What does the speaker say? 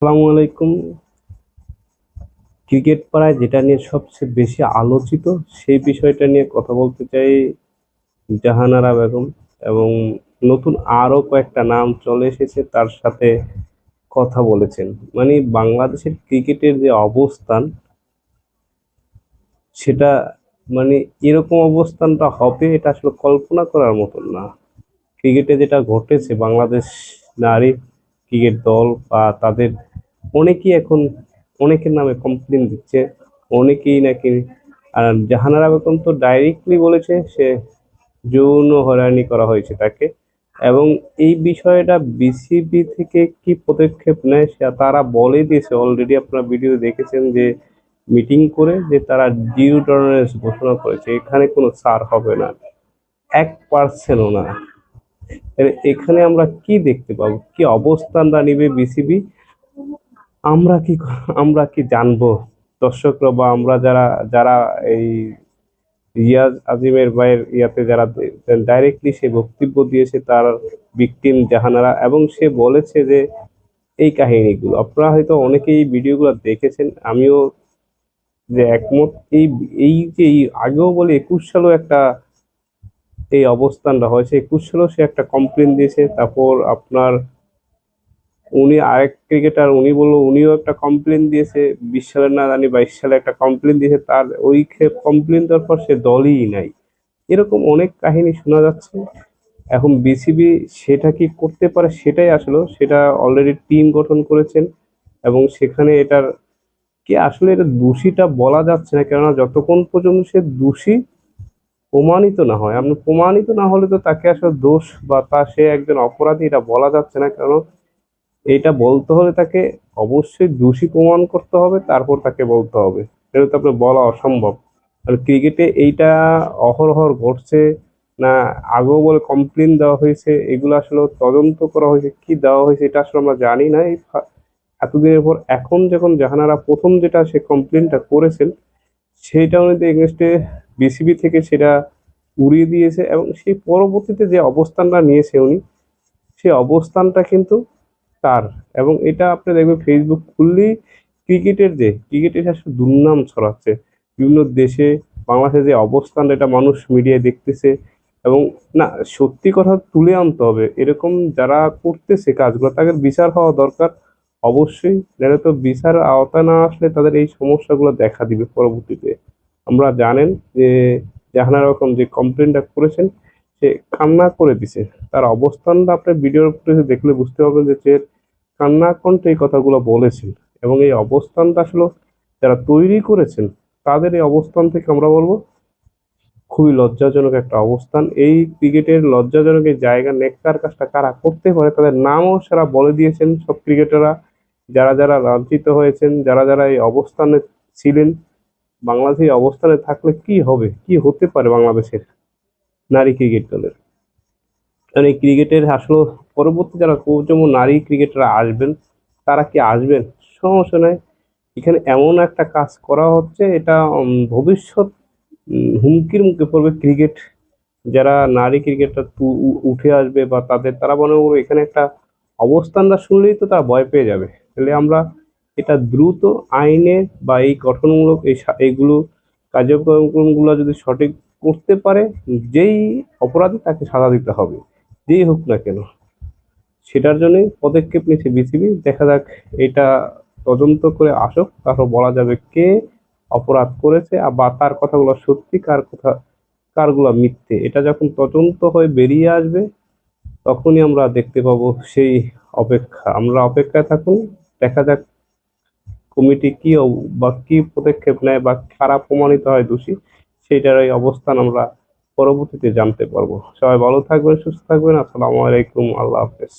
আসসালামু আলাইকুম। ক্রিকেট পাড়ায় যেটা নিয়ে সবচেয়ে বেশি আলোচিত, সেই বিষয়টা নিয়ে কথা বলতে চাই জাহানারা বেগম এবং নতুন আরও কয়েকটা নাম চলে এসেছে তার সাথে কথা বলেছেন। মানে বাংলাদেশের ক্রিকেটের যে অবস্থান, সেটা মানে এরকম অবস্থানটা হবে এটা আসলে কল্পনা করার মতন না। ক্রিকেটে যেটা ঘটেছে, বাংলাদেশ নারী ক্রিকেট দল বা তাদের অনেকেই এখন, অনেকের নামে কমপ্লেন দিচ্ছে, অনেকেই নাকি, আর জাহানারা বেগম তো ডাইরেক্টলি বলেছে সে যৌন হয়রানি করা হয়েছে তাকে, এবং এই বিষয়টা বিসিবি থেকে কি পদক্ষেপ নেয় সে তারা বলে দিয়েছে অলরেডি আপনারা ভিডিও দেখেছেন যে মিটিং করে যে তারা ডিউ টলারেন্স ঘোষণা করেছে, এখানে কোনো সার হবে না, এক পার্সেন্টও না। এখানে আমরা কি দেখতে পাবো? কি অবস্থানটা নিবে বিসিবি আমরা কি আমরা কি জানব? দর্শকরা বা আমরা যারা যারা এই রিয়াজ আজিমের ভাইয়ের ইয়াতে যারা ডাইরেক্টলি সে বক্তব্য দিয়েছে তার ভিকটিম জাহানারা এবং সে বলেছে যে এই কাহিনীগুলো। আপনারা হয়তো অনেকেই ভিডিওগুলো দেখেছেন, আমিও যে একমত। এই এই যে আগেও বলে একুশ সালেও একটা এই অবস্থানটা হয়েছে। একুশ সালেও সে একটা কমপ্লেন দিয়েছে। তারপর আপনার উনি আরেক ক্রিকেটার উনি বলল, উনিও একটা কমপ্লেন দিয়েছে বিশ সালের না জানি বাইশ সালে একটা কমপ্লেন দিয়েছে, তার ওই কমপ্লেন দেওয়ার পর সে দলই নাই। এরকম অনেক কাহিনী শোনা যাচ্ছে। এখন বিসিবি সেটা কি করতে পারে সেটাই আসলো, সেটা অলরেডি টিম গঠন করেছেন এবং সেখানে এটার কি আসলে এটা দোষীটা বলা যাচ্ছে না, কেননা যতক্ষণ পর্যন্ত সে দোষী প্রমাণিত না হয়, আপনি প্রমাণিত না হলে তো তাকে আসলে দোষ বা তা সে একজন অপরাধী, এটা বলা যাচ্ছে না কারণ এটা বলতে হলে তাকে অবশ্যই দোষী প্রমাণ করতে হবে, তারপর তাকে বলতে হবে। এটা তো আপনার বলা অসম্ভব। আর ক্রিকেটে এইটা অহরহর ঘটছে না আগেও বলে কমপ্লেন দেওয়া হয়েছে, এগুলো আসলে তদন্ত করা হয়েছে, কি দেওয়া হয়েছে এটা আসলে আমরা জানি না। এই এতদিনের পর এখন যখন জাহানারা প্রথম যেটা সে কমপ্লেনটা করেছেন সেইটা উনি এগেনস্টে বিসিবি থেকে সেটা উড়িয়ে দিয়েছে এবং সেই পরবর্তীতে যে অবস্থানটা নিয়েছে উনি, সেই অবস্থানটা কিন্তু তার। এবং এটা আপনি দেখবেন ফেসবুক খুললেই ক্রিকেটের যে, ক্রিকেটের আসলে দুর্নাম ছড়াচ্ছে, বিভিন্ন দেশে, বাংলাদেশে যে অবস্থান এটা মানুষ মিডিয়ায় দেখতেছে, এবং না, সত্যি কথা তুলে আনতে হবে। এরকম যারা করতেছে কাজগুলো, তাদের বিচার হওয়া দরকার। অবশ্যই যারা তো বিচার আওতায় না আসলে তাদের এই সমস্যাগুলো দেখা দিবে পরবর্তীতে। আমরা জানেন যে, জাহানার রকম যে কমপ্লেনটা করেছেন সে কান্না করে দিছে। তার অবস্থানটা আপনি ভিডিওর দেখলে বুঝতে পারবেন যে সে কান্না কণ্ঠে এই কথাগুলো বলেছেন এবং এই অবস্থানটা আসলে যারা তৈরি করেছেন, তাদের এই অবস্থান থেকে আমরা বলব খুবই লজ্জাজনক একটা অবস্থান। এই ক্রিকেটের লজ্জাজনক এই জায়গা নেককার কাজটা কারা করতে পারে, তাদের নামও সারা বলে দিয়েছেন সব ক্রিকেটাররা। যারা যারা লাঞ্ছিত হয়েছেন, যারা যারা এই অবস্থানে ছিলেন, বাংলাদেশে এই অবস্থানে থাকলে কি হবে, কি হতে পারে বাংলাদেশের? নারী ক্রিকেট দলের। এই ক্রিকেটের আসলে পরবর্তী যারা কোচম নারী ক্রিকেটাররা আসবেন, তারা কি আসবেন? সমস্যা নাই। এখানে এমন একটা কাজ করা হচ্ছে, এটা ভবিষ্যৎ হুমকির মুখে পড়বে ক্রিকেট যারা নারী ক্রিকেটার উঠে আসবে বা তাদের, তারা মনে করবে এখানে একটা অবস্থানটা শুনলেই তো তারা ভয় পেয়ে যাবে। তাহলে আমরা এটা দ্রুত আইনে বা এই গঠনমূলক, এই এইগুলো কার্যক্রমগুলো যদি সঠিক করতে পারে, যেই অপরাধী তাকে সাজা দিতে হবে। যেই হোক না কেন, সেটার জন্যই পদক্ষেপ নিয়েছে বিসিবি। দেখা যাক, এটা তদন্ত করে আসুক, তারপর বলা যাবে কে অপরাধ করেছে বা তার কথাগুলো সত্যি, কার কথা, কারগুলো মিথ্যে। এটা যখন তদন্ত হয়ে বেরিয়ে আসবে, তখনই আমরা দেখতে পাবো সেই অপেক্ষা। আমরা অপেক্ষায় থাকুন, দেখা যাক কমিটি কি বা কি পদক্ষেপ নেয় বা কারা প্রমাণিত হয় দোষী। সেইটার এই অবস্থান আমরা পরবর্তীতে জানতে পারব। সবাই ভালো থাকবেন, সুস্থ থাকবেন। আসসালামু আলাইকুম, আল্লাহ হাফেজ।